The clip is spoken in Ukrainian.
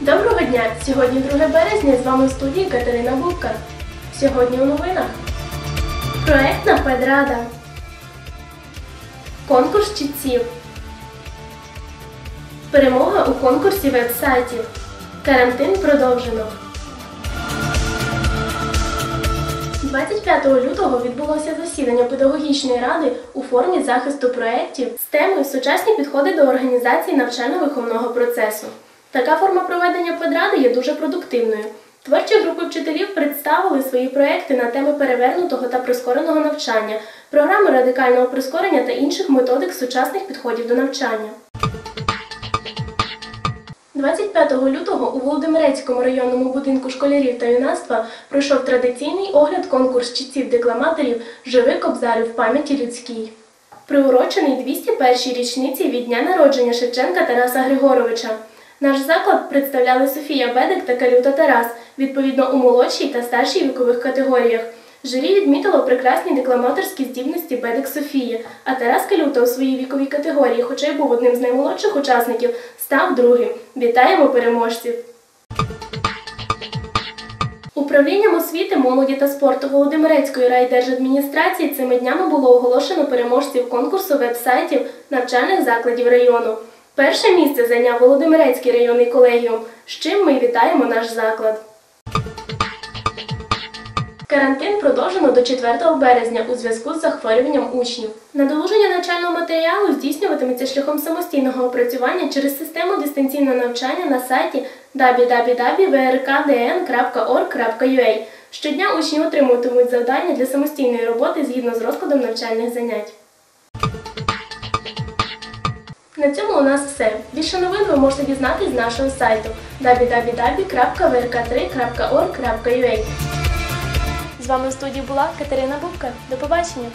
Доброго дня! Сьогодні 2 березня з вами в студії Катерина Бубка. Сьогодні у новинах. Проектна педрада. Конкурс чітців. Перемога у конкурсі веб-сайтів. Карантин продовжено. 25 лютого відбулося засідання педагогічної ради у формі захисту проєктів з темою Сучасні підходи до організації навчально-виховного процесу. Така форма проведення педради є дуже продуктивною. Творчі групи вчителів представили свої проекти на теми перевернутого та прискореного навчання, програми радикального прискорення та інших методик сучасних підходів до навчання. 25 лютого у Володимирецькому районному будинку школярів та юнацтва пройшов традиційний огляд конкурс чітців декламаторів Живи кобзарю в пам'яті людській. Приурочений 201-й річниці від дня народження Шевченка Тараса Григоровича. Наш заклад представляли Софія Бедик та Калюта Тарас, відповідно у молодшій та старшій вікових категоріях. Журі відмітило прекрасні декламаторські здібності Бедик Софії, а Тарас Калюта у своїй віковій категорії, хоча й був одним з наймолодших учасників, став другим. Вітаємо переможців! Управлінням освіти, молоді та спорту Володимирецької райдержадміністрації цими днями було оголошено переможців конкурсу веб-сайтів навчальних закладів району. Перше місце зайняв Володимирецький районний колегіум, з чим ми вітаємо наш заклад. Карантин продовжено до 4 березня у зв'язку з захворюванням учнів. Надолуження навчального матеріалу здійснюватиметься шляхом самостійного опрацювання через систему дистанційного навчання на сайті www.vrkdn.org.ua. Щодня учні отримуватимуть завдання для самостійної роботи згідно з розкладом навчальних занять. На цьому у нас все. Більше новин ви можете дізнатись з нашого сайту www.vrk3.org.ua. З вами в студії була Катерина Бубка. До побачення!